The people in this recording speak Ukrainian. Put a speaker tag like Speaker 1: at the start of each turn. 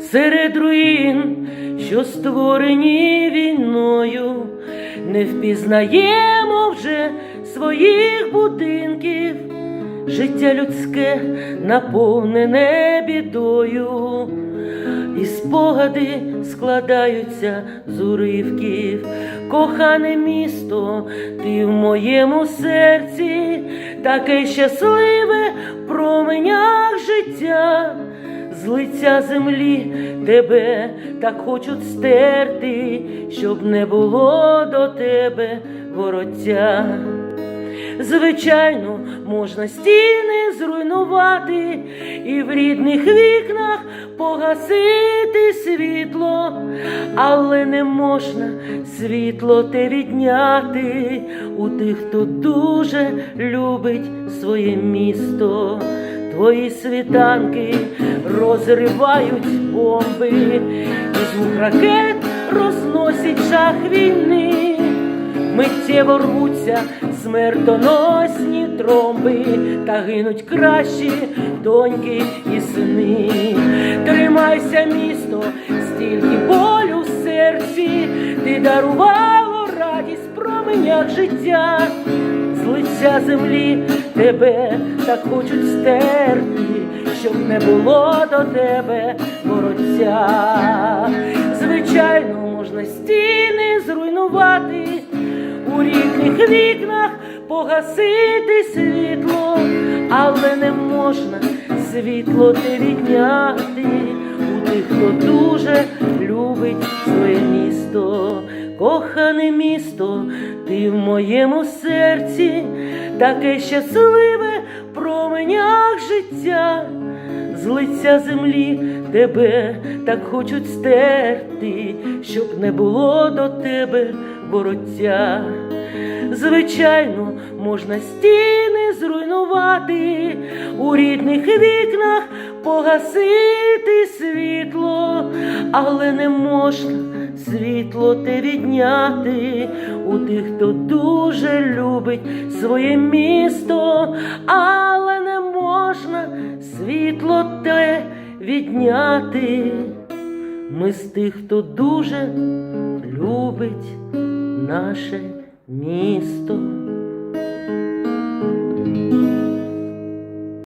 Speaker 1: серед руїн, що створені війною, не впізнаємо вже своїх будинків, життя людське наповнене бідою, і спогади складаються з уривків, кохане місто, ти в моєму серці, таке щасливе променях життя, з лиця землі тебе так хочуть стерти, щоб не було до тебе вороття. Звичайно, можна стіни зруйнувати і в рідних вікнах погасити світло, але не можна світло те відняти у тих, хто дуже любить своє місто. Твої світанки розривають бомби, і звук ракет розносить жах війни. Миттєво рвуться смертоносні тромби, та гинуть кращі доньки і сини. Тримайся, місто, стільки болю в серці, ти дарувало радість променях життя, лиця землі тебе так хочуть стерти, щоб не було до тебе вороття. Звичайно, можна стіни зруйнувати у рідних вікнах погасити світло, але не можна світло те відняти у тих, хто дуже любить кохане місто, ти в моєму серці, таке щасливе променях життя. З лиця землі тебе так хочуть стерти, щоб не було до тебе вороття. Звичайно, можна стіни зруйнувати, у рідних вікнах погасити світло, але не можна світло те відняти у тих, хто дуже любить своє місто, але не можна світло те відняти. Ми з тих, хто дуже любить наше місто.